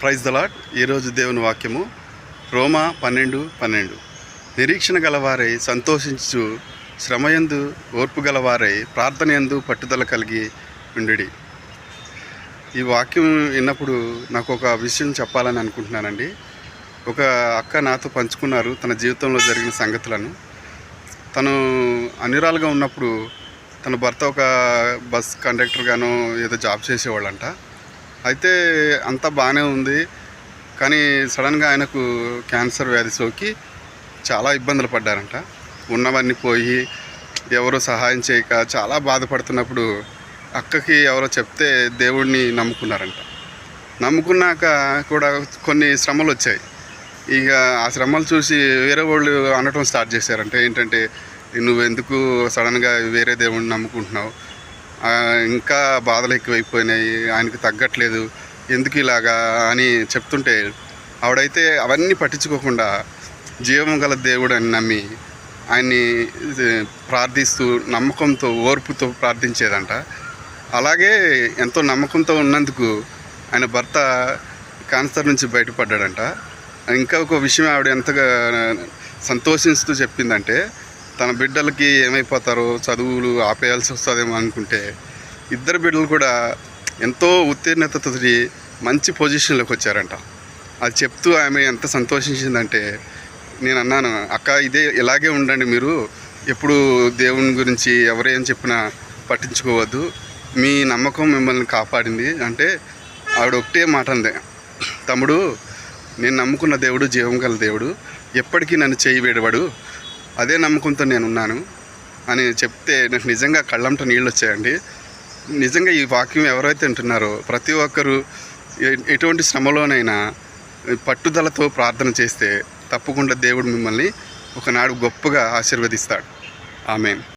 Praise దలాట్ ఈరోజు దేవుని వాక్యము రోమా పన్నెండు పన్నెండు. నిరీక్షణ గలవారై సంతోషించు శ్రమయందు ఓర్పు గలవారై ప్రార్థనయందు పట్టుదల కలిగి ఉండి ఈ వాక్యం విన్నప్పుడు నాకు ఒక విషయం చెప్పాలని అనుకుంటున్నానండి. ఒక అక్క నాతో పంచుకున్నారు తన జీవితంలో జరిగిన సంగతులను. తను అన్నిరాలుగా ఉన్నప్పుడు తన భర్త ఒక బస్ కండక్టర్గాను ఏదో జాబ్ చేసేవాళ్ళంట. అయితే అంతా బాగానే ఉంది. కానీ సడన్గా ఆయనకు క్యాన్సర్ వ్యాధి సోకి చాలా ఇబ్బందులు పడ్డారంట. ఉన్నవన్నీ పోయి ఎవరు సహాయం చేయక చాలా బాధపడుతున్నప్పుడు అక్కకి ఎవరో చెప్తే దేవుడిని నమ్ముకున్నారంట. నమ్ముకున్నాక కూడా కొన్ని శ్రమలు వచ్చాయి. ఇక ఆ శ్రమలు చూసి వేరే వాళ్ళు అనటం స్టార్ట్ చేశారంటే. ఏంటంటే నువ్వెందుకు సడన్గా వేరే దేవుడిని నమ్ముకుంటున్నావు? ఇంకా బాధలు ఎక్కువైపోయినాయి ఆయనకు తగ్గట్లేదు ఎందుకు ఇలాగా అని చెప్తుంటే ఆవిడైతే అవన్నీ పట్టించుకోకుండా జీవం గల దేవుడు అని నమ్మి ఆయన్ని ప్రార్థిస్తూ నమ్మకంతో ఓర్పుతో ప్రార్థించేదంట. అలాగే ఎంతో నమ్మకంతో ఉన్నందుకు ఆయన భర్త క్యాన్సర్ నుంచి బయటపడ్డాడంట. ఇంకా ఒక విషయం ఆవిడ ఎంతగా సంతోషిస్తూ చెప్పిందంటే తన బిడ్డలకి ఏమైపోతారో చదువులు ఆపేయాల్సి వస్తుందేమో అనుకుంటే ఇద్దరు బిడ్డలు కూడా ఎంతో ఉత్తీర్ణతతో మంచి పొజిషన్లోకి వచ్చారంట. అది చెప్తూ ఆమె ఎంత సంతోషించిందంటే నేను అన్నాను అక్క ఇదే ఇలాగే ఉండండి మీరు. ఎప్పుడు దేవుని గురించి ఎవరేం చెప్పినా పట్టించుకోవద్దు. మీ నమ్మకం మిమ్మల్ని కాపాడింది. అంటే ఆవిడ ఒకటే మాట అందే తమ్ముడు నేను నమ్ముకున్న దేవుడు జీవం గల దేవుడు. ఎప్పటికీ నన్ను చేయి వేడవాడు. అదే నమ్మకంతో నేను ఉన్నాను అని చెప్తే నాకు నిజంగా కళ్ళంట నీళ్ళు వచ్చాయండి నిజంగా ఈ వాక్యం ఎవరైతే వింటున్నారో ప్రతి ఒక్కరూ ఎటువంటి శ్రమలోనైనా పట్టుదలతో ప్రార్థన చేస్తే తప్పకుండా దేవుడు మిమ్మల్ని ఒకనాడు గొప్పగా ఆశీర్వదిస్తాడు. ఆమెన్.